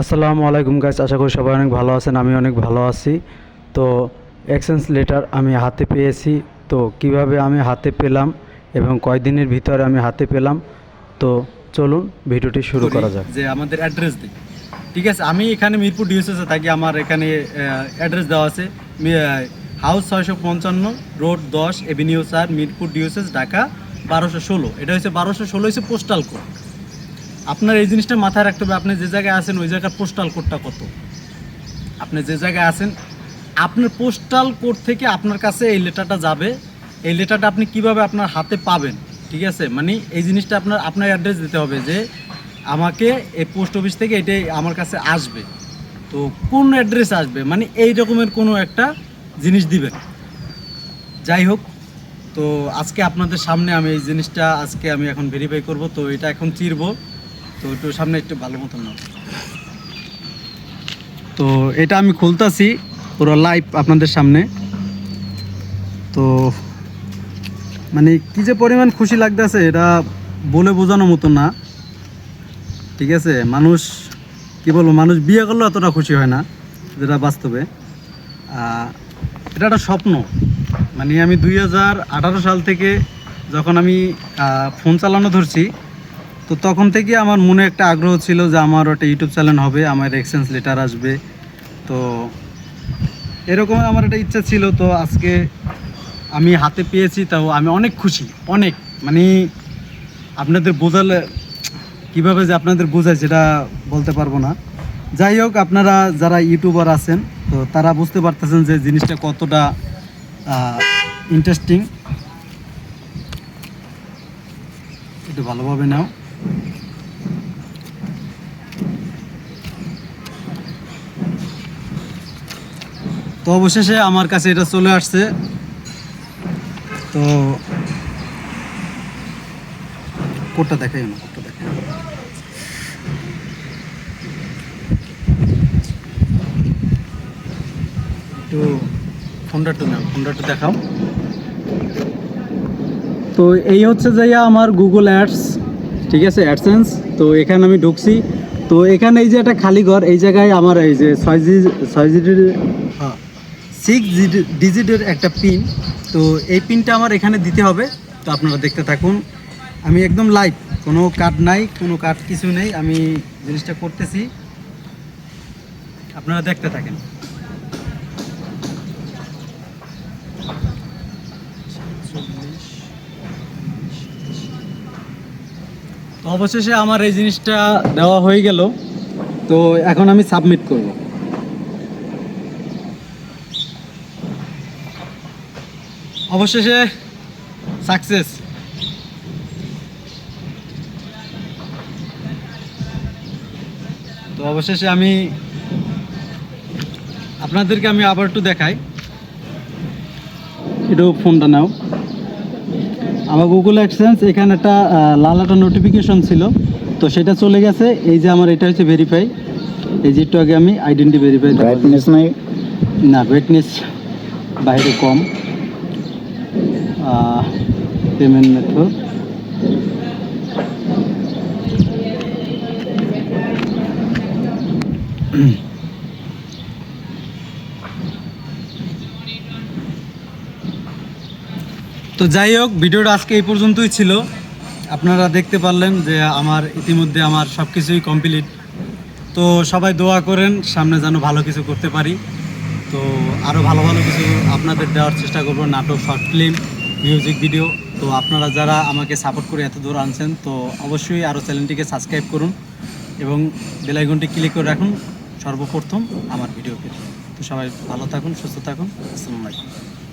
আসসালামু আলাইকুম গাইস আশা করি সবাই অনেক ভালো আছেন আমি অনেক ভালো আছি। তো এক্সচেঞ্জ লেটার আমি হাতে পেয়েছি তো কীভাবে আমি হাতে পেলাম এবং কয়দিনের ভিতরে আমি হাতে পেলাম তো চলুন ভিডিওটি শুরু করা যাক। যে আমাদের অ্যাড্রেস দিই। ঠিক আছে আমি এখানে মিরপুর ডিওসিসে থাকি আমার এখানে অ্যাড্রেস দেওয়া আছে। হাউস ছয়শো পঞ্চান্ন রোড দশ এভিনিউ চার মিরপুর ডিওসিস ঢাকা বারোশো ষোলো। এটা হচ্ছে বারোশো ষোলো হচ্ছে পোস্টাল কোড আপনার এই জিনিসটা মাথায় রাখতে হবে, আপনি যে জায়গায় আছেন, ওই জায়গার পোস্টাল কোডটা কত? আপনি যে জায়গায় আছেন, আপনার পোস্টাল কোড থেকে আপনার কাছে এই লেটারটা যাবে। এই লেটারটা আপনি কীভাবে আপনার হাতে পাবেন, ঠিক আছে? মানে এই জিনিসটা আপনার আপনার অ্যাড্রেস দিতে হবে যে আমাকে এই পোস্ট অফিস থেকে এটাই আমার কাছে আসবে। তো কোন অ্যাড্রেস আসবে? মানে এই রকমের কোনো একটা জিনিস দিবেন। যাই হোক, তো আজকে আপনাদের সামনে আমি এই জিনিসটা, আজকে আমি এখন ভেরিফাই করব। তো এটা এখন চিরবো। তো একটু সামনে একটু ভালো মতন নাও। তো এটা আমি খুলতাছি, পুরো লাইভ আপনাদের সামনে। তো মানে কি যে পরিমাণ খুশি লাগতেছে এটা বলে বোঝানোর মতো না। ঠিক আছে? মানুষ, কি বলব, মানুষ বিয়ে করলে এতটা খুশি হয় না, যেটা বাস্তবে। এটা একটা স্বপ্ন। মানে আমি দুই হাজার আঠারো সাল থেকে যখন আমি ফোন চালানো ধরছি তো তখন থেকে আমার মনে একটা আগ্রহ ছিল যে আমার একটা ইউটিউব চ্যানেল হবে, আমার এক্সচেঞ্জ লেটার আসবে। তো এরকম আমার একটা ইচ্ছা ছিল, তো আজকে আমি হাতে পেয়েছি তাও আমি অনেক খুশি, অনেক। মানে আপনাদের বোঝালে, কীভাবে যে আপনাদের বোঝায় সেটা বলতে পারব না। যাই হোক, আপনারা যারা ইউটিউবার আছেন, তো তারা বুঝতে পারতেছেন যে জিনিসটা কতটা ইন্টারেস্টিং একটু ভালোভাবে নাও। তো অবশেষে আমার কাছে এটা চলে আসছে। তো কোডটা দেখাই না কোডটা দেখাই একটু ফোনটা একটু ফোনটা একটু দেখাও। তো এই হচ্ছে যাইয়া আমার গুগল অ্যাডস ঠিক আছে অ্যাডসেন্স তো এখানে আমি ঢুকছি। তো এখানে এই যে একটা খালি ঘর, এই জায়গায় আমার এই যে ছয় জি, ছয় জিটির হ্যাঁ সিক্স ডিজিটের একটা পিন তো এই পিনটা আমার এখানে দিতে হবে। তো আপনারা দেখতে থাকুন। আমি একদম লাইভ কোনো কার্ড নাই, কোনো কার্ড কিছু নেই। আমি জিনিসটা করতেছি। আপনারা দেখতে থাকেন তো অবশেষে আমার এই জিনিসটা দেওয়া হয়ে গেল। তো এখন আমি সাবমিট করব। অবশেষে সাকসেস তো অবশেষে আমি আপনাদেরকে আমি আবার একটু দেখাই। একটু ফোনটা নাও। আমার গুগল অ্যাডসেন্স এখানে একটা লাল একটা নোটিফিকেশন ছিল। তো সেটা চলে গেছে। এই যে আমার এটা হচ্ছে ভেরিফাই এই যে একটু আগে আমি আইডেন্টি ভেরিফাই ব্রাইটনেস নাই? না ব্রাইটনেস বাইরে কম। পেমেন্ট মেথড তো যাই হোক, ভিডিওটা আজকে এই পর্যন্তই ছিল। আপনারা দেখতে পারলেন যে আমার ইতিমধ্যে আমার সব কিছুই কমপ্লিট তো সবাই দোয়া করেন, সামনে যেন ভালো কিছু করতে পারি। তো আরও ভালো ভালো কিছু আপনাদের দেওয়ার চেষ্টা করব, নাটক শর্ট ফিল্ম মিউজিক ভিডিও তো আপনারা যারা আমাকে সাপোর্ট করে এত দূর আনছেন, তো অবশ্যই আরও চ্যানেলটিকে সাবস্ক্রাইব করুন এবং বেলাইকনটি ক্লিক করে রাখুন। সর্বপ্রথম আমার ভিডিও পেতে তো সবাই ভালো থাকুন, সুস্থ থাকুন। আসসালামু আলাইকুম।